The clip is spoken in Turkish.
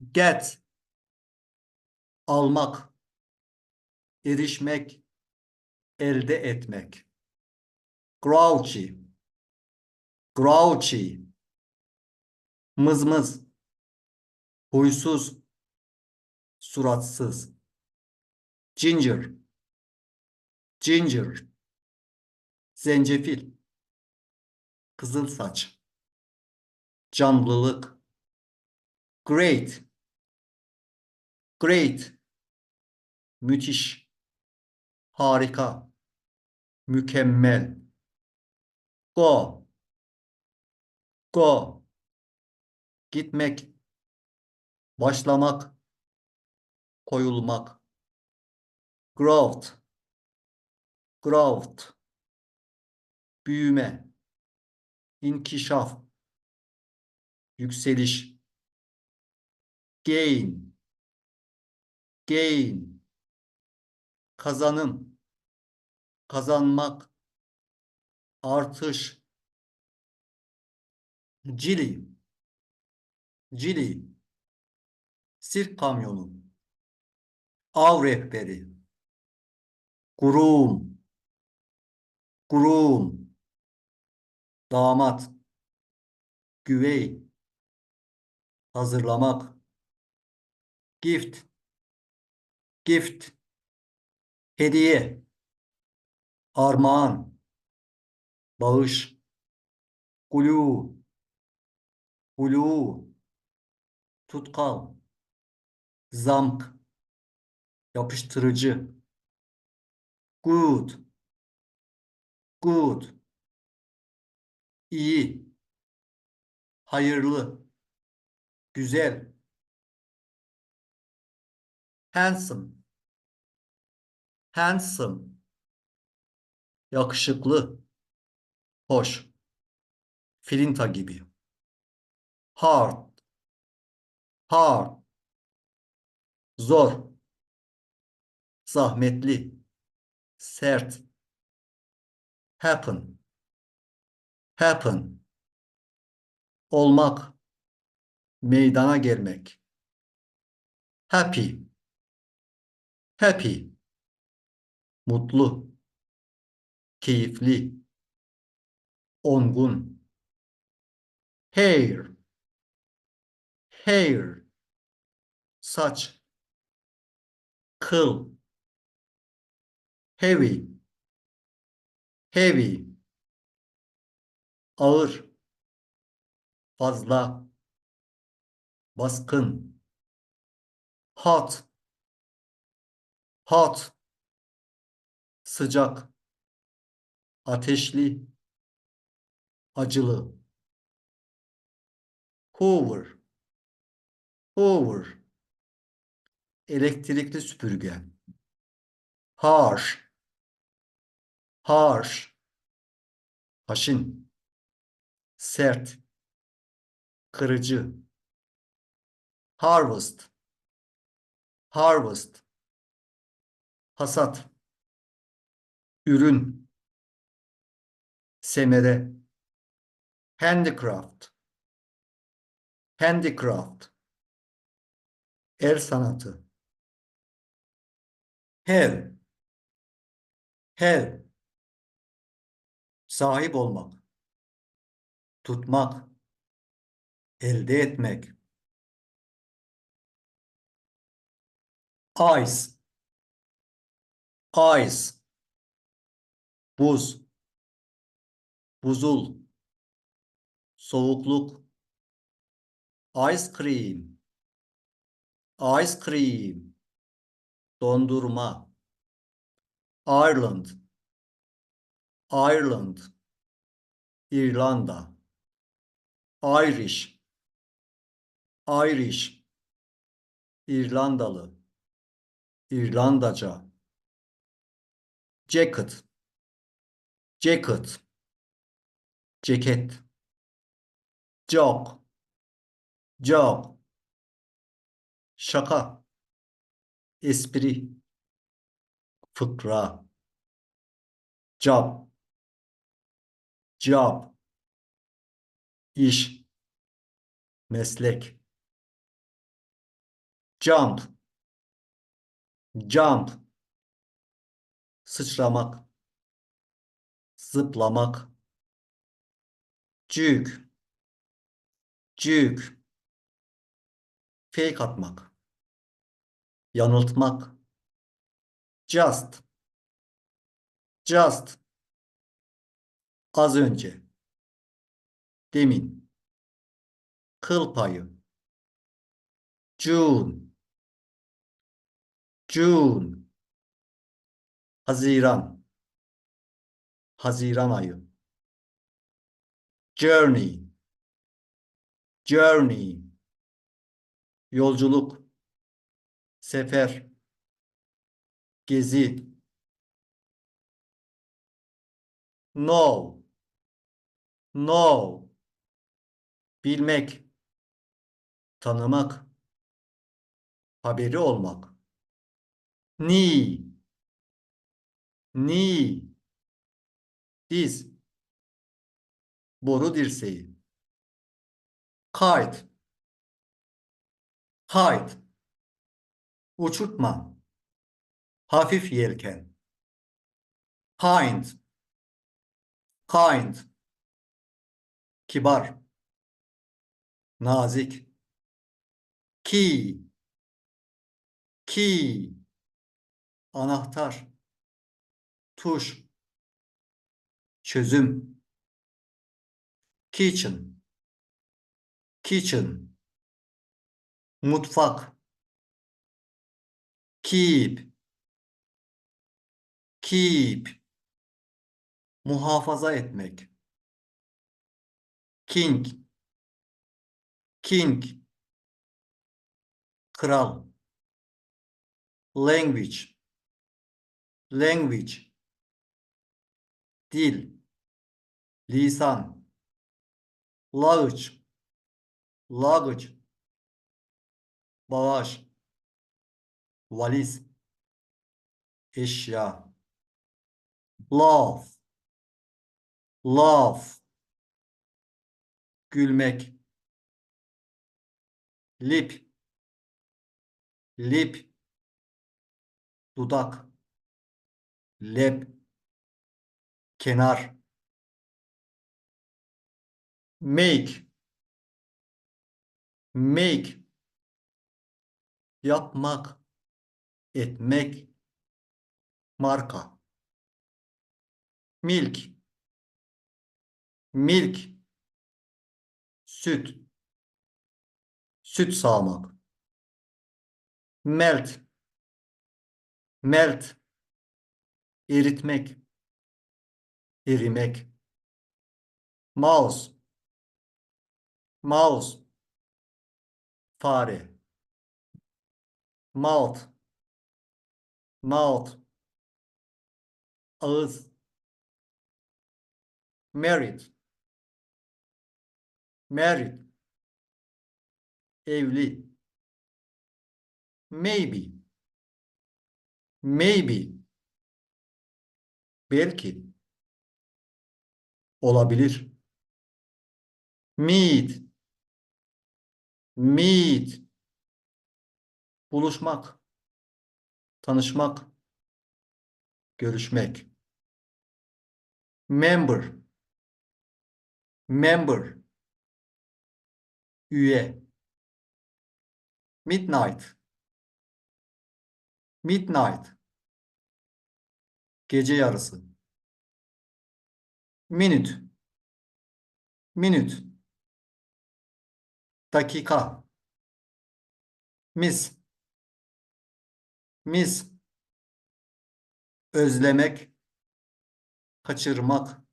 Get. Almak. Erişmek. Elde etmek. Grouchy. Grouchy. Mızmız. Huysuz. Suratsız. Ginger. Ginger. Zencefil. Kızıl saç. Canlılık. Great. Great. Müthiş. Harika. Mükemmel. Go. Go. Gitmek. Başlamak. Koyulmak. Growth. Growth. Büyüme. İnkişaf. Yükseliş. Gain. Gain. Kazanım. Kazanmak. Artış. Cili. Cili. Sirk kamyonu. Av rehberi. Groom. Groom. Damat. Güvey. Hazırlamak. Gift. Gift. Hediye. Armağan. Bağış. Glue. Glue. Tutkal. Zamk. Yapıştırıcı. Good. Good. İyi. Hayırlı. Güzel. Handsome. Handsome. Yakışıklı. Hoş. Filinta gibi. Hard. Hard. Zor. Zahmetli. Sert. Happen. Happen. Olmak. Meydana gelmek. Happy. Happy. Mutlu. Keyifli. Ongun. Hair. Hair. Saç. Kıl. Heavy. Heavy. Ağır. Fazla. Baskın. Hot. Hot. Sıcak. Ateşli. Acılı. Hoover. Hoover. Elektrikli süpürge. Harsh. Harsh. Haşin. Sert. Kırıcı. Harvest. Harvest. Hasat. Ürün. Semere. Handicraft. Handicraft. El sanatı. Have. Have. Sahip olmak. Tutmak. Elde etmek. Ice. Ice. Buz. Buzul. Soğukluk. Ice cream. Ice cream. Dondurma. Ireland. Ireland. İrlanda. Irish. Irish. İrlandalı. İrlandaca. Jacket. Jacket. Ceket. Joke. Joke. Şaka. Espri. Fıkra. Job. Job. İş. Meslek. Jump. Jump. Sıçramak. Zıplamak. Cük. Cük. Fake atmak. Yanıltmak. Just. Just. Az önce. Demin. Kıl payı. June. June. Haziran. Haziran ayı. Journey. Journey. Yolculuk. Sefer. Gezi. Know. Know. Bilmek. Tanımak. Haberi olmak. Knee. Knee. Diz. Boru dirseği. Kite. Kite. Uçurtma. Hafif yelken. Kind. Kind. Kibar. Nazik. Key. Key. Anahtar. Tuş. Çözüm. Kitchen. Kitchen. Mutfak. Keep. Keep. Muhafaza etmek. King. King. Kral. Language. Language. Dil. Lisan. Luggage. Luggage. Bağış. Valiz. Eşya. Love. Love. Gülmek. Lip. Lip. Dudak. Lep. Kenar. Make. Make. Yapmak. Etmek. Marka. Milk. Milk. Süt. Süt sağmak. Melt. Melt. Eritmek. Erimek. Mouse. Mouse. Fare. Mouth. Mouth. Ağız. Married. Married. Evli. Maybe. Maybe. Belki. Olabilir. Meet. Meet. Buluşmak. Tanışmak. Görüşmek. Member. Member. Üye. Midnight. Midnight. Gece yarısı. Minute. Minute. Dakika. Miss. Miss. Özlemek. Kaçırmak.